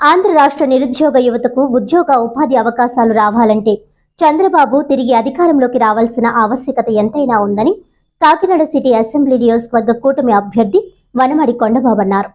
ఆంధ్ర రాష్ట్ర నిరుద్యోగ యువతకు ఉద్యోగ ఉపాధి అవకాశాలు రావాలంటే చంద్రబాబు తిరిగి అధికారంలోకి రావాల్సిన ఆవశ్యకత ఎంతైనా ఉందని కాకినాడ సిటీ అసెంబ్లీ నియోజకవర్గ కూటమి అభ్యర్థి వనమడి కొండబాబు అన్నారు.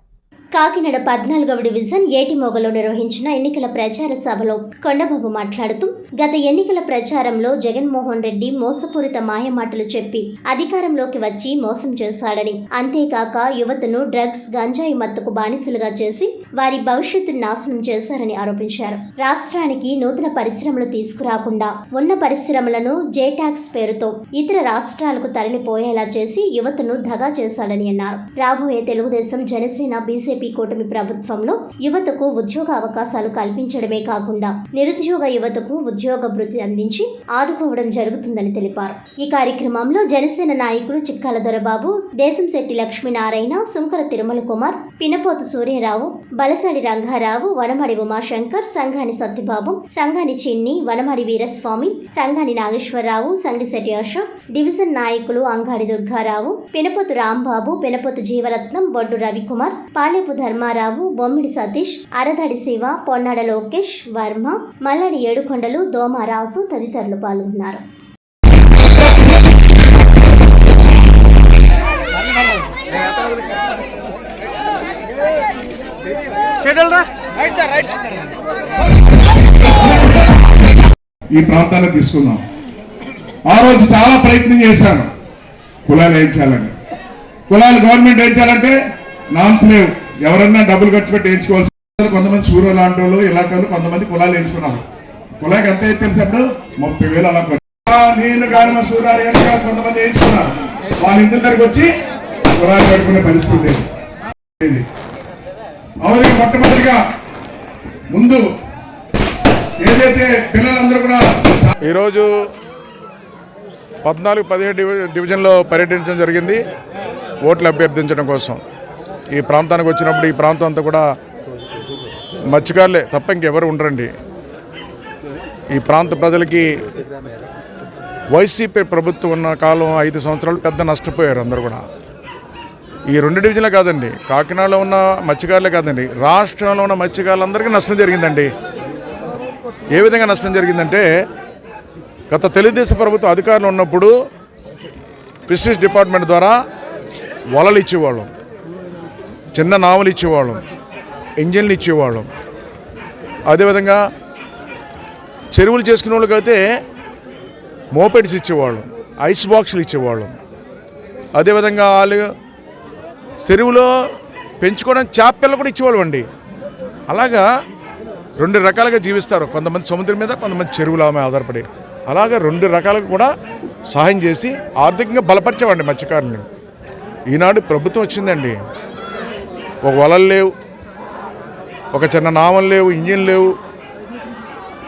కాకినాడ పద్నాలుగవ డివిజన్ ఏటిమోగలో నిర్వహించిన ఎన్నికల ప్రచార సభలో కొండబాబు మాట్లాడుతూ గత ఎన్నికల ప్రచారంలో జగన్మోహన్ రెడ్డి మోసపూరిత మాయమాటలు చెప్పి అధికారంలోకి వచ్చి మోసం చేశాడని అంతేకాక యువతను డ్రగ్స్ గంజాయి మత్తుకు బానిసలుగా చేసి వారి భవిష్యత్తును నాశనం చేశారని ఆరోపించారు. రాష్ట్రానికి నూతన పరిశ్రమలు తీసుకురాకుండా ఉన్న పరిశ్రమలను జేటాక్స్ పేరుతో ఇతర రాష్ట్రాలకు తరలిపోయేలా చేసి యువతను దగా చేశాడని అన్నారు. రాబోయే తెలుగుదేశం జనసేన బీజేపీ కూటమి ప్రభుత్వంలో యువతకు ఉద్యోగ అవకాశాలు కల్పించడమే కాకుండా నిరుద్యోగ యువతకు ఉద్యోగ భృతి అందించి ఆదుకోవడం జరుగుతుందని తెలిపారు. ఈ కార్యక్రమంలో జనసేన నాయకులు చిక్కాల దొరబాబు దేశంశెట్టి లక్ష్మీనారాయణ సుంకర తిరుమల కుమార్ పినపోతు సూర్యరావు బలసాడి రంగారావు వనమడి ఉమాశంకర్ సంఘాని సత్యబాబు సంఘాని చిన్ని వనమడి వీరస్వామి సంఘాని నాగేశ్వరరావు సంగిశెట్టి అశోక్ డివిజన్ నాయకులు అంగాడి దుర్గారావు పినపోతు రాంబాబు పినపోతు జీవరత్నం బొడ్డు రవికుమార్ పాలెపు ధర్మారావు బొమ్మిడి సతీష్ అరదడి శివ పొన్నాడ లోకేష్ వర్మ మల్లడి ఏడుకొండలు దోమారాజు తదితరులు పాల్గొన్నారు. ఈ ప్రాంతాన్ని తీసుకుందాం. ఆ రోజు చాలా ప్రయత్నం చేశాను. కులాలు వేయించాలని. కులాలు గవర్నమెంట్ వేయించాలంటే నామ్స్ లేవు. ఎవరన్నా డబ్బులు ఖర్చు పెట్టి వేయించుకోవాల్సి కొంతమంది సూర్య లాంటి వాళ్ళు ఇలాంటి వాళ్ళు కొంతమంది కులాలు వేయించుకున్నారు. కులాకి ఎంత అయితే తెలిసినప్పుడు ముప్పై వేలు అలా నేను కానీ మా సూర్యాలు కొంతమంది వేయించుకున్నారు. వాళ్ళ ఇంటి దగ్గరికి వచ్చి కులాలు కట్టుకునే పరిస్థితి ఇది. మొట్టమొదటిగా ముందు ఏదైతే పిల్లలందరూ కూడా ఈరోజు పద్నాలుగు పదిహేడు డివి- డివిజన్లో పర్యటించడం జరిగింది. ఓట్లు అభ్యర్థించడం కోసం. ఈ ప్రాంతానికి వచ్చినప్పుడు ఈ ప్రాంతం అంతా కూడా మత్స్యకారులే తప్ప ఇంకెవరు ఉండరండి. ఈ ప్రాంత ప్రజలకి వైసీపీ ప్రభుత్వం ఉన్న కాలం ఐదు సంవత్సరాలు పెద్ద నష్టపోయారు అందరూ కూడా. ఈ రెండు డివిజన్లే కాదండి కాకినాడలో ఉన్న మత్స్యకారులే కాదండి రాష్ట్రంలో ఉన్న మత్స్యకారులందరికీ నష్టం జరిగిందండి. ఏ విధంగా నష్టం జరిగిందంటే గత తెలుగుదేశం ప్రభుత్వం అధికారులు ఉన్నప్పుడు ఫిషరీస్ డిపార్ట్మెంట్ ద్వారా వలలు ఇచ్చేవాళ్ళం. చిన్న నావలు ఇచ్చేవాళ్ళం. ఇంజన్లు ఇచ్చేవాళ్ళం. అదేవిధంగా చెరువులు చేసుకునే వాళ్ళకైతే మోపెడ్స్ ఇచ్చేవాళ్ళం. ఐస్ బాక్సులు ఇచ్చేవాళ్ళం. అదేవిధంగా వాళ్ళు చెరువులో పెంచుకోవడానికి చేప కూడా ఇచ్చేవాళ్ళం అండి అలాగా రెండు రకాలుగా జీవిస్తారు. కొంతమంది సముద్రం మీద కొంతమంది చెరువుల ఆమె ఆధారపడి. అలాగే రెండు రకాలుగా కూడా సహాయం చేసి ఆర్థికంగా బలపరిచేవాడి మత్స్యకారుల్ని. ఈనాడు ప్రభుత్వం వచ్చిందండి. ఒక వలలు లేవు ఒక చిన్న నామం లేవు ఇంజిన్ లేవు.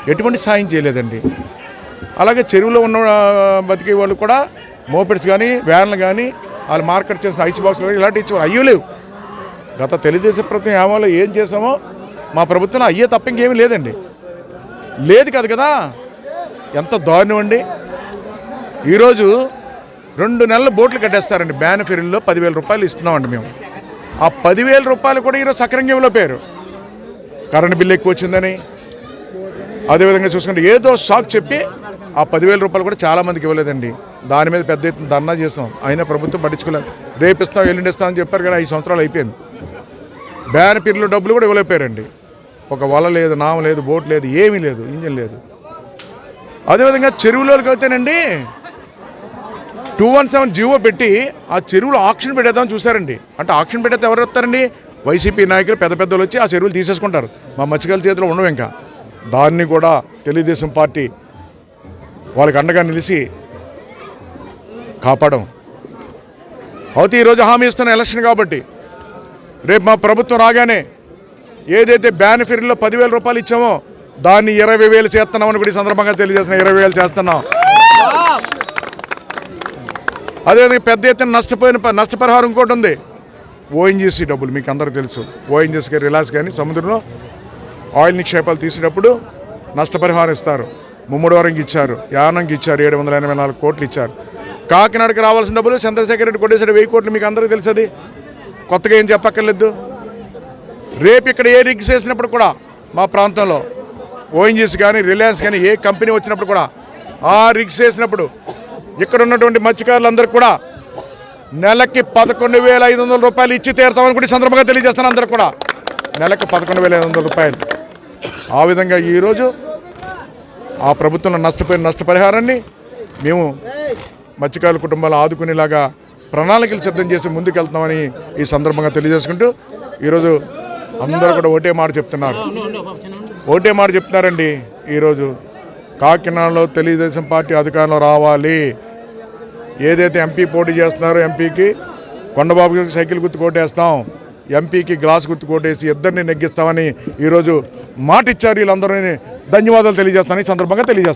ఎటువంటి సాయం చేయలేదండి. అలాగే చెరువులో ఉన్న బతికే వాళ్ళు కూడా మోపెడ్స్ కానీ వ్యాన్లు కానీ వాళ్ళు మార్కెట్ చేసిన ఐస్ బాక్స్లు కానీ ఇలాంటివి ఇచ్చేవారు అయ్యో లేవు. గత తెలుగుదేశం ప్రభుత్వం ఏమో ఏం చేసామో మా ప్రభుత్వం అయ్యే తప్ప ఇంకేమీ లేదండి. లేదు కదా కదా. ఎంత దారుణం అండి. ఈరోజు రెండు నెలల బోట్లు కట్టేస్తారండి. బ్యాన్ ఫెరీల్లో పదివేల రూపాయలు ఇస్తున్నామండి మేము. ఆ పదివేల రూపాయలు కూడా ఈరోజు సక్రంగా ఇవ్వలేపారు కరెంట్ బిల్లు ఎక్కువ వచ్చిందని. అదేవిధంగా చూసుకుంటే ఏదో షాక్ చెప్పి ఆ పదివేల రూపాయలు కూడా చాలామందికి ఇవ్వలేదండి. దాని మీద పెద్ద ఎత్తున ధర్నా చేస్తాం. అయినా ప్రభుత్వం పట్టించుకోలేదు రేపు ఇస్తాం ఎల్లుండి ఇస్తాం అని చెప్పారు కానీ ఐదు సంవత్సరాలు అయిపోయింది. బ్యాన్ పీరియడ్లో డబ్బులు కూడా ఇవ్వలేపారండి ఒక వల లేదు నామ లేదు బోట్ లేదు ఏమీ లేదు ఇంజన్ లేదు. అదేవిధంగా చెరువులోకి అయితేనండి టూ వన్ సెవెన్ జీవో పెట్టి ఆ చెరువులో ఆక్షన్ పెట్టేద్దామని చూశారండి. అంటే ఆక్షన్ పెట్టేస్తే ఎవరు వస్తారండి? వైసీపీ నాయకులు పెద్ద పెద్దలు వచ్చి ఆ చెరువులు తీసేసుకుంటారు. మా మత్స్యకారుల చేతిలో ఉండవు ఇంకా. దాన్ని కూడా తెలుగుదేశం పార్టీ వాళ్ళకి అండగా నిలిచి కాపాడం. అయితే ఈరోజు హామీ ఇస్తున్న ఎలక్షన్ కాబట్టి రేపు మా ప్రభుత్వం రాగానే ఏదైతే బ్యాన్ ఫిరీలో పదివేల రూపాయలు ఇచ్చామో దాన్ని ఇరవై వేలు చేస్తున్నామని కూడా ఈ సందర్భంగా తెలియజేస్తున్నాం. ఇరవై వేలు చేస్తున్నాం. అదేవిధంగా పెద్ద ఎత్తున నష్టపోయిన ప- నష్టపరిహారం కూడా ఉంది. ఓఎన్జీసీ డబ్బులు మీకు అందరికీ తెలుసు. ఓఎన్జీసీ కానీ రిలాక్స్ కానీ సముద్రంలో ఆయిల్ నిక్షేపాలు తీసేటప్పుడు నష్టపరిహారం ఇస్తారు. ముమ్మడివారంకి ఇచ్చారు. యానంకి ఇచ్చారు. ఏడు వందల ఎనభై నాలుగు కోట్లు ఇచ్చారు. కాకినాడకి రావాల్సిన డబ్బులు చంద్రశేఖర్ రెడ్డి కొట్టేసాడు వెయ్యి కోట్లు మీకు అందరికీ తెలుసది కొత్తగా ఏం చెప్పక్కర్లేదు. రేపు ఇక్కడ ఏ రిగ్స్ వేసినప్పుడు కూడా మా ప్రాంతంలో ఓఎన్జీసీ కానీ రిలయన్స్ కానీ ఏ కంపెనీ వచ్చినప్పుడు కూడా ఆ రిక్స్ వేసినప్పుడు ఇక్కడ ఉన్నటువంటి మత్స్యకారులందరూ కూడా నెలకి పదకొండు వేల ఐదు వందల రూపాయలు ఇచ్చి తీరుతామని కూడా ఈ సందర్భంగా తెలియజేస్తాను అందరూ కూడా. నెలకి పదకొండు వేల ఐదు వందల రూపాయలు. ఆ విధంగా ఈరోజు ఆ ప్రభుత్వంలో నష్టపోయిన నష్టపరిహారాన్ని మేము మత్స్యకారుల కుటుంబాలు ఆదుకునేలాగా ప్రణాళికలు సిద్ధం చేసి ముందుకెళ్తామని ఈ సందర్భంగా తెలియజేసుకుంటూ ఈరోజు అందరూ కూడా ఒకటే మాట చెప్తున్నారు. ఒకటే మాట చెప్తున్నారండి ఈరోజు కాకినాడలో తెలుగుదేశం పార్టీ అధికారంలో రావాలి. ఏదైతే ఎంపీ పోటీ చేస్తున్నారో ఎంపీకి కొండబాబుకి సైకిల్ గుర్తు కొట్టేస్తాం. ఎంపీకి గ్లాస్ గుర్తు కొట్టేసి ఇద్దరిని నెగ్గిస్తామని ఈరోజు మాట ఇచ్చారు వీళ్ళందరూ ధన్యవాదాలు తెలియజేస్తానని ఈ సందర్భంగా తెలియజేస్తాను.